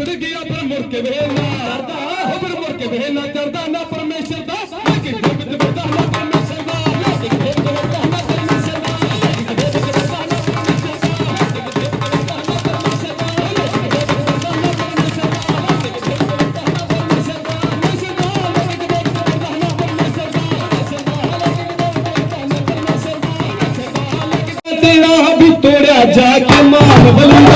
ਨੱਚੜ ਗਿਆ ਪਰ ਮੁੜ ਕੇ ਵੇ ਨਾ ਹਰਦਾ ਹੋ ਪਰ ਮੁੜ ਕੇ ਵੇ ਨਾ ਚੜਦਾ ਨਾ ਪਰਮੇਸ਼ਰ ਦਾ ਮੈਂ ਕਿੱਥੇ ਵਿੱਚ ਬੈਠਾ ਨਾ ਪਰਮੇਸ਼ਰ ਦਾ ਮੈਂ ਕਿੱਥੇ ਵਿੱਚ ਬੈਠਾ ਨਾ ਪਰਮੇਸ਼ਰ ਦਾ ਤੇਰਾ ਵੀ ਤੋੜਿਆ ਜਾ ਕੇ ਮਾਰ ਬਲੂ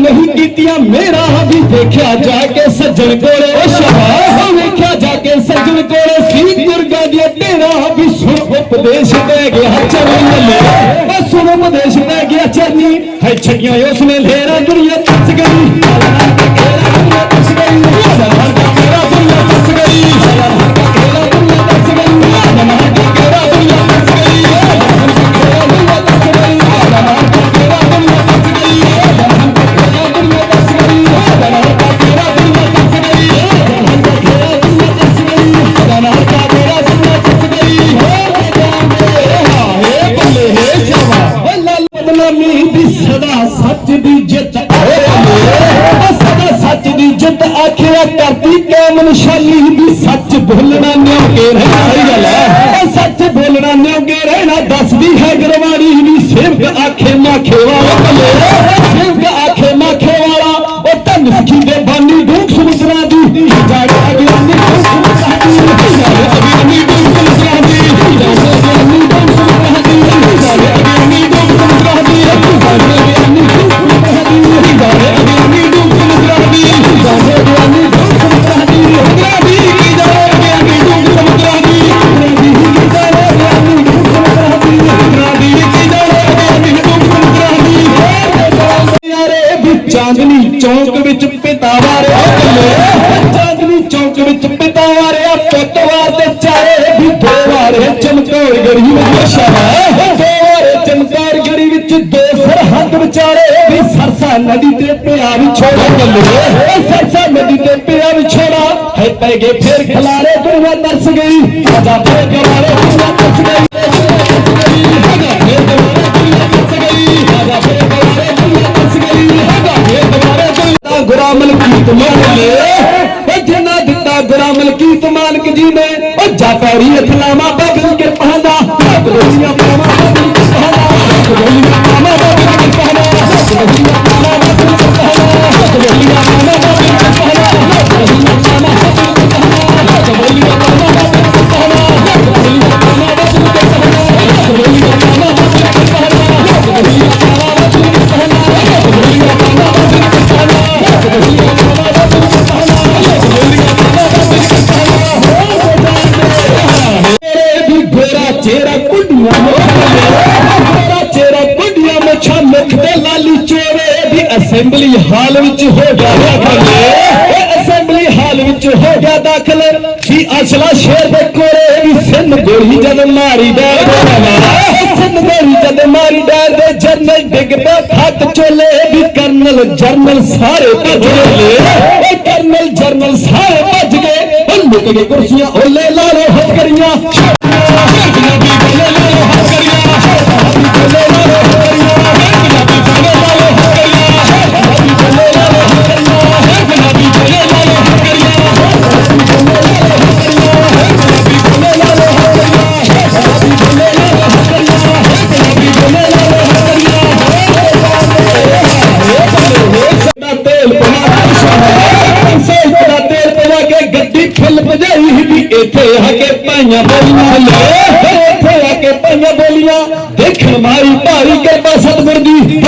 ਨਹੀਂ ਕੀਤੀਆਂ, ਮੇਰਾ ਵੀ ਦੇਖਿਆ ਜਾ ਕੇ ਸੱਜਣ ਕੋਲੇ। ਉਹ ਸ਼ਾਹ ਵੇਖਿਆ ਜਾ ਕੇ ਸੱਜਣ ਕੋਲੇ। ਸੀ ਦੁਰਗਾ ਦੀ ਤੇਰਾ ਵੀ ਸੁਣ ਉਪਦੇਸ਼ ਦੇ ਗਿਆ, ਚਰਨੀ ਲੈ ਉਹ ਸੁਣ ਉਪਦੇਸ਼ ਦੇ ਗਿਆ, ਚਰਨੀ। ਹੈ ਛੱਡੀਆਂ, ਉਸ ਨੇ ਲੇਰਾ ਦੁਨੀਆ ਸਦਾ ਸੱਚ ਦੀ ਜਿੱਤ ਆਖਿਆ ਕਰਦੀ, ਕਾਮ ਨਿਸ਼ਾਨੀ ਦੀ ਸੱਚ ਬੋਲਣਾ ਨਿਉ ਰਹਿਣਾ। ਸਹੀ ਗੱਲ ਹੈ। ਉਹ ਸੱਚ ਬੋਲਣਾ ਨਿਉ ਕੇ ਰਹਿਣਾ, ਦੱਸਦੀ ਹੈ ਗਰਵਾੜੀ ਦੀ ਸੇਵਕ ਆਖੇ ਮਾਖੇ ਵਾਲਾ ਵਾਰਿਆ ਵਾਰ ਤੇ ਚਾਰੇ ਵੀ ਦੋ ਵਾਰੇ ਚਮਕੌਰ ਗੜੀ ਵਿੱਚ ਦੋ ਵਾਰੇ ਚਮਕੌਰ ਗੜੀ ਵਿੱਚ ਦੋ ਸਰਹੱਦ ਵਿਚਾਰੇ ਵੀ ਸਰਸਾ ਨਦੀ ਤੇ ਪਿਆ ਵਿਛੋੜਾ। ਬੱਲੇ ਸਰਸਾ ਨਦੀ ਤੇ ਪਿਆ ਵਿਛੋੜਾ। ਹੈ ਪੈ ਗਏ ਫੇਰ ਖਲਾਰੇ ਦੁਨੀਆ ਤਰਸ ਗਈ। ਆਜਾ ਫੇਰ ਗਵਾਰੇ ਦੁਨੀਆ ਤਰਸ ਗਈ। ਆਜਾ ਫੇਰ ਗਵਾਰੇ ਦੁਨੀਆ ਮਾਲਕ ਜੀ ਨੇ ਉਹ ਜਾਫਰੀ ਅਥਲਾਵਾ ਵਿੱਚ ਹੋ ਗਿਆ ਦਾਖਲ ਇਹ ਅਸੈਂਬਲੀ ਹਾਲ ਵਿੱਚ ਹੋ ਗਿਆ ਦਾਖਲ। ਸੀ ਅਸਲਾ ਸ਼ੇਰ ਦੇ ਕੋਰੇ ਵੀ ਸਿੰਨ ਗੋਲੀ ਜਦ ਮਾਰੀ ਡਰ ਸਿੰਨ ਗੋਲੀ ਜਦ ਮਾਰੀ ਡਰ ਦੇ ਜਰਨਲ ਡਿੱਗ ਪਏ ਖੱਤ ਚੋਲੇ ਵੀ ਕਰਨਲ ਜਰਨਲ ਸਾਰੇ ਭੱਜ ਗਏ। ਇਹ ਕਰਨਲ ਜਰਨਲ ਸਾਰੇ ਭੱਜ ਗਏ ਉਹ ਲੁਕ ਕੁਰਸੀਆਂ ਓਲੇ ਲਾਲੋ ਹੱਥ ਕਰੀਆਂ। ਕੇ ਪਾਈਆਂ ਬੋਲੀਆਂ ਲੈ। ਇੱਥੇ ਆ ਕੇ ਪਾਈਆਂ ਬੋਲੀਆਂ। ਦੇਖਣ ਮਾਰੀ ਭਾਰੀ ਕਿਰਪਾ ਸਤਿਗੁਰ ਦੀ।